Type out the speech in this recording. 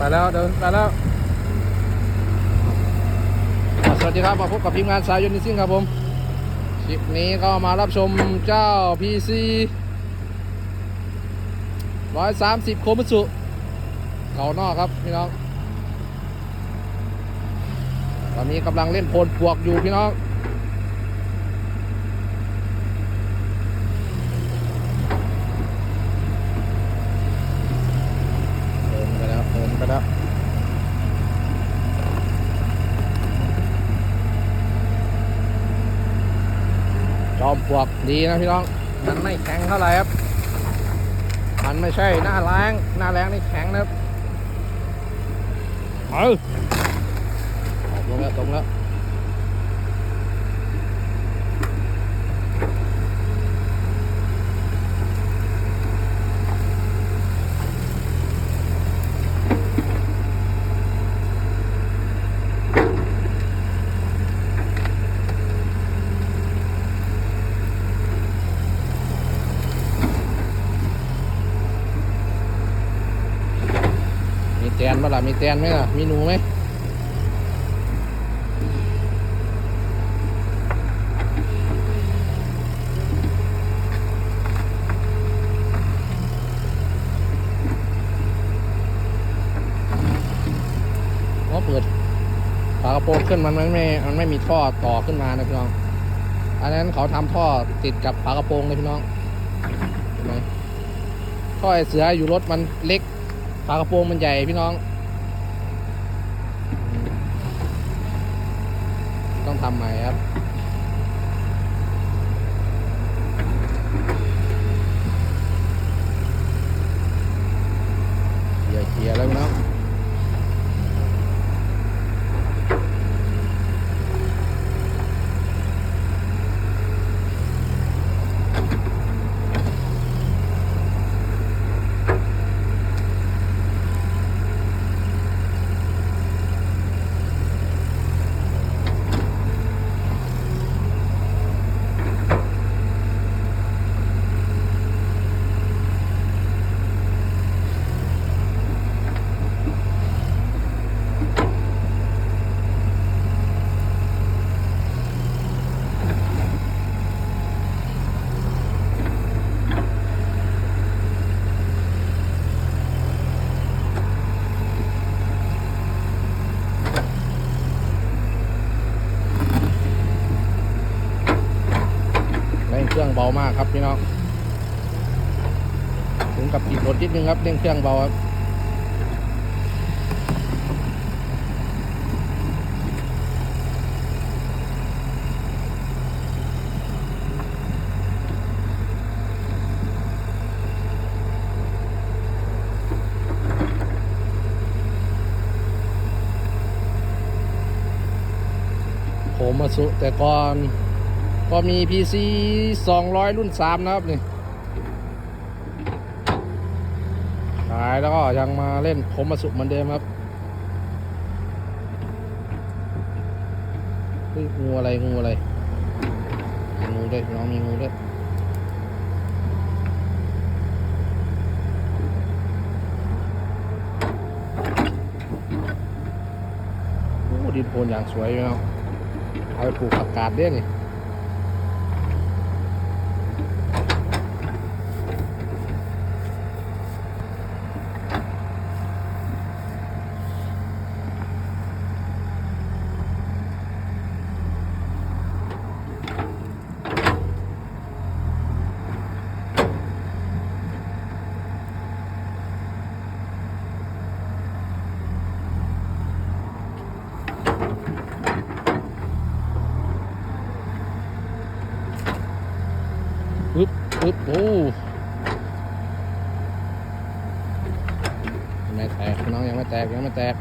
ปแล้วเดินไปแล้ว สวัสดีครับมาพบกับทีมงานสายยนต์นิซิ่งครับผม คลิปนี้ก็มารับชมเจ้า PC 130 โคมิสุเก่านอกครับพี่น้อง ตอนนี้กำลังเล่นโพลปวกอยู่พี่น้อง เดินไปแล้วเดินไปแล้ว จอมปลวกดีนะพี่น้อง มันไม่แข็งเท่าไหร่ครับ มันไม่ใช่หน้าแรงหน้าแรงนี่แข็งนะครับ เอาออกลงแล้วตรงแล้ว มีแตนปะล่ะมีแตนไหมล่ะ มีหนูไหมว่าเปิดฝากระโปรงขึ้นมันไม่ มันไม่มีท่อต่อขึ้นมานะพี่น้อง อันนั้นเขาทำท่อติดกับฝากระโปรงเลยพี่น้องเห็นไหมท่อไอเสืออยู่รถมันเล็ก ฝากระโปรงมันใหญ่พี่น้อง ต้องทำใหม่ครับ ร่งเครื่องเบามากครับพี่น้องถึงกับติดรถนิดนึงครับเร่งเครื่องเบาครับผมมาสุแต่ก่อน ก็มี PC 200 รุ่น 3 นะครับนี่ขายแล้วก็ยังมาเล่นผมมาสุเหมือนเดิมครับงูอะไรงูอะไรมีงูด้วยน้องมีงูด้วยดินโพนอย่างสวยอยู่เนาะเอาไปปลูกผักกาดเด้นี่ ปึ๊บโอ้ยังไม่แตกน้องยังไม่แตกยังไม่แตก